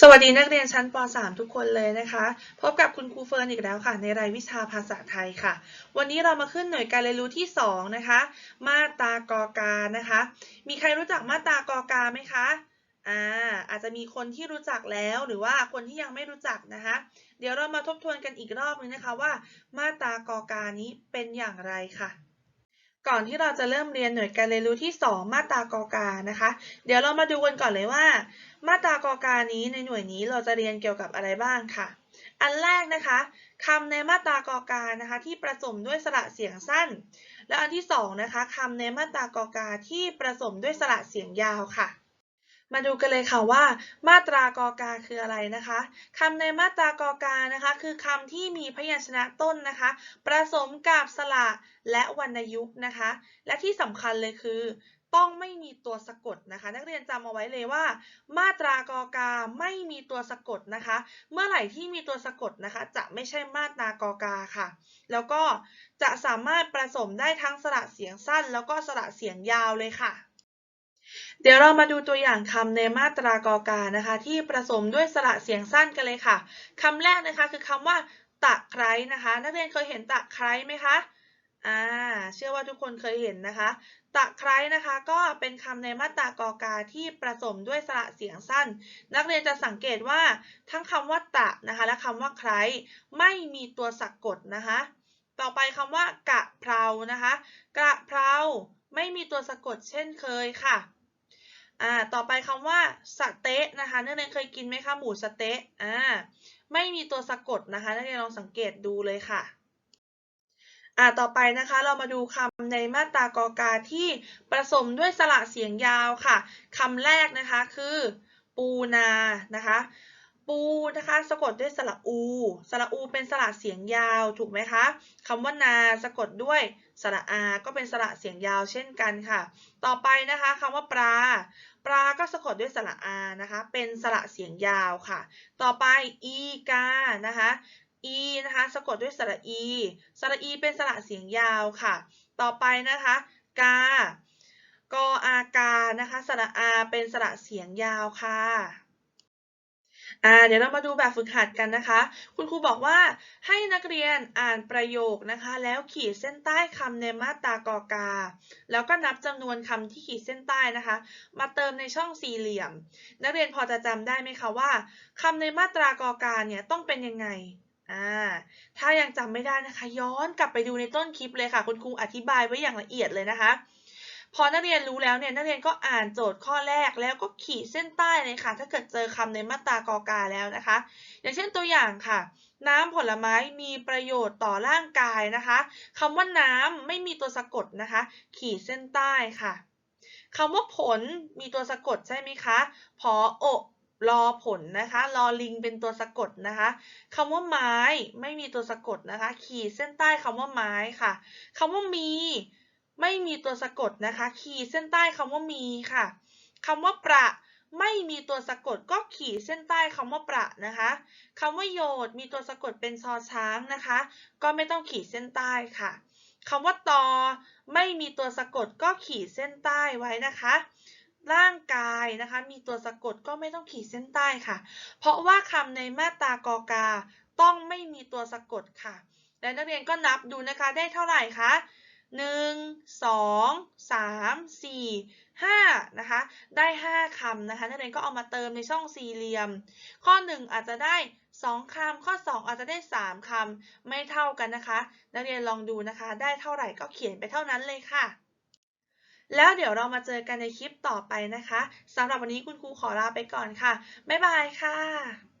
สวัสดีนักเรียนชั้นป .3 ทุกคนเลยนะคะ พบกับคุณครูเฟิร์นอีกแล้วค่ะ ในรายวิชาภาษาไทยค่ะ วันนี้เรามาขึ้นหน่วยการเรียนรู้ที่ 2 นะคะ มาตากอกานะคะ มีใครรู้จักมาตากอกาไหมคะอ่าอาจจะมีคนที่รู้จักแล้วหรือว่าคนที่ยังไม่รู้จักนะคะ เดี๋ยวเรามาทบทวนกันอีกรอบนึงนะคะว่า มาตากอกานี้เป็นอย่างไรค่ะ ก่อนที่เราจะเริ่มเรียนหน่วยการเรียนรู้ที่ 2 มาตรากอกานะคะ เดี๋ยวเรามาดูกันก่อนเลยว่า มาตรากอกานี้ในหน่วยนี้เราจะเรียนเกี่ยวกับอะไรบ้างค่ะ อันแรกนะคะคำในมาตรากอกานะคะ ที่ประสมด้วยสระเสียงสั้น และอันที่สองนะคะคำในมาตรากอกาที่ประสมด้วยสระเสียงยาวค่ะ มาดูกันเลยค่ะว่ามาตรากอกาคืออะไรนะคะคำในมาตรากอกานะคะ คือคำที่มีพยัญชนะต้นนะคะ ประสมกับสระและวรรณยุกต์นะคะ และที่สำคัญเลยคือ ต้องไม่มีตัวสะกดนะคะ นักเรียนจำเอาไว้เลยว่า มาตรากอกาไม่มีตัวสะกดนะคะ เมื่อไหร่ที่มีตัวสะกดนะคะ จะไม่ใช่มาตรากอกาค่ะ แล้วก็จะสามารถประสมได้ทั้งสระเสียงสั้น แล้วก็สระเสียงยาวเลยค่ะ เดี๋ยวเรามาดูตัวอย่างคำในมาตรากอกานะคะ ที่ผสมด้วยสระเสียงสั้นกันเลยค่ะคำแรกนะคะคือคำว่า ตะไคร้นะคะ นักเรียนเคยเห็นตะไคร้ไหมคะอ่าเชื่อว่าทุกคนเคยเห็นนะคะ ตะไคร้นะคะก็เป็นคำในมาตรากอกาที่ผสมด้วยสระเสียงสั้น นักเรียนจะสังเกตว่าทั้งคำว่าตะนะคะและคำว่าไคร้ไม่มีตัวสะกดนะคะ ต่อไปคำว่ากะเพรานะคะ กะเพราไม่มีตัวสะกดเช่นเคยค่ะ อ่า ต่อไปคำว่าสเต๊ะนะคะ นักเรียนเคยกินไหมคะหมูสเต๊ะ อ่า ไม่มีตัวสะกดนะคะ นักเรียนลองสังเกตดูเลยค่ะ อ่า ต่อไปนะคะ เรามาดูคำในมาตรากอกาที่ผสมด้วยสระเสียงยาวค่ะ คำแรกนะคะคือ ปูนา นะคะ ปูนะคะสะกดด้วยสระอู สระอูเป็นสระเสียงยาวถูกไหมคะคำว่านาสะกดด้วยสระอา ก็เป็นสระเสียงยาวเช่นกันค่ะ ต่อไปนะคะคำว่าปลา ปลาก็สะกดด้วยสระอานะคะ เป็นสระเสียงยาวค่ะ ต่อไปอีกานะคะอีนะคะสะกดด้วยสระอี สระอีเป็นสระเสียงยาวค่ะ ต่อไปนะคะกากออากานะคะ สระอาเป็นสระเสียงยาวค่ะ อ่าเดี๋ยวเรามาดูแบบฝึกหัดกันนะคะ คุณครูบอกว่าให้นักเรียนอ่านประโยคนะคะ แล้วขีดเส้นใต้คำในมาตรากอกา แล้วก็นับจำนวนคำที่ขีดเส้นใต้นะคะ มาเติมในช่องสี่เหลี่ยม นักเรียนพอจะจำได้ไหมคะว่าคำในมาตรากอกาเนี่ยต้องเป็นยังไงอ่าถ้ายังจำไม่ได้นะคะ ย้อนกลับไปดูในต้นคลิปเลยค่ะ คุณครูอธิบายไว้อย่างละเอียดเลยนะคะ พอนักเรียนรู้แล้วเนี่ยนักเรียนก็อ่านโจทย์ข้อแรกแล้วก็ขีดเส้นใต้เลยค่ะ ถ้าเกิดเจอคำในมาตรากอกาแล้วนะคะ อย่างเช่นตัวอย่างค่ะ น้ำผลไม้มีประโยชน์ต่อร่างกายนะคะคำว่าน้ำไม่มีตัวสะกดนะคะ ขีดเส้นใต้ค่ะคำว่าผลมีตัวสะกดใช่ไหมคะพอโอรอผลนะคะ รอลิงเป็นตัวสะกดนะคะคำว่าไม้ไม่มีตัวสะกดนะคะ ขีดเส้นใต้คำว่าไม้ค่ะคำว่ามี ไม่มีตัวสะกดนะคะ ขีดเส้นใต้คำว่ามีค่ะคำว่าประไม่มีตัวสะกดก็ขีดเส้นใต้คำว่าประนะคะคำว่าโยดมีตัวสะกดเป็นชอช้างนะคะ ก็ไม่ต้องขีดเส้นใต้ค่ะคำว่าตอไม่มีตัวสะกดก็ขีดเส้นใต้ไว้นะคะ ร่างกายนะคะ มีตัวสะกดก็ไม่ต้องขีดเส้นใต้ค่ะ เพราะว่าคำในมาตรากอกาต้องไม่มีตัวสะกดค่ะ และนักเรียนก็นับดูนะคะได้เท่าไหร่คะ หนึ่งสองสามสี่ห้านะคะ ได้ห้าคำนะคะนักเรียนก็เอามาเติมในช่องสี่เหลี่ยม ข้อหนึ่งอาจจะได้สองคำข้อสองอาจจะได้สามคำไม่เท่ากันนะคะ นักเรียนลองดูนะคะ ได้เท่าไหร่ก็เขียนไปเท่านั้นเลยค่ะ แล้วเดี๋ยวเรามาเจอกันในคลิปต่อไปนะคะสำหรับวันนี้คุณครูขอลาไปก่อนค่ะ บ๊ายบายค่ะ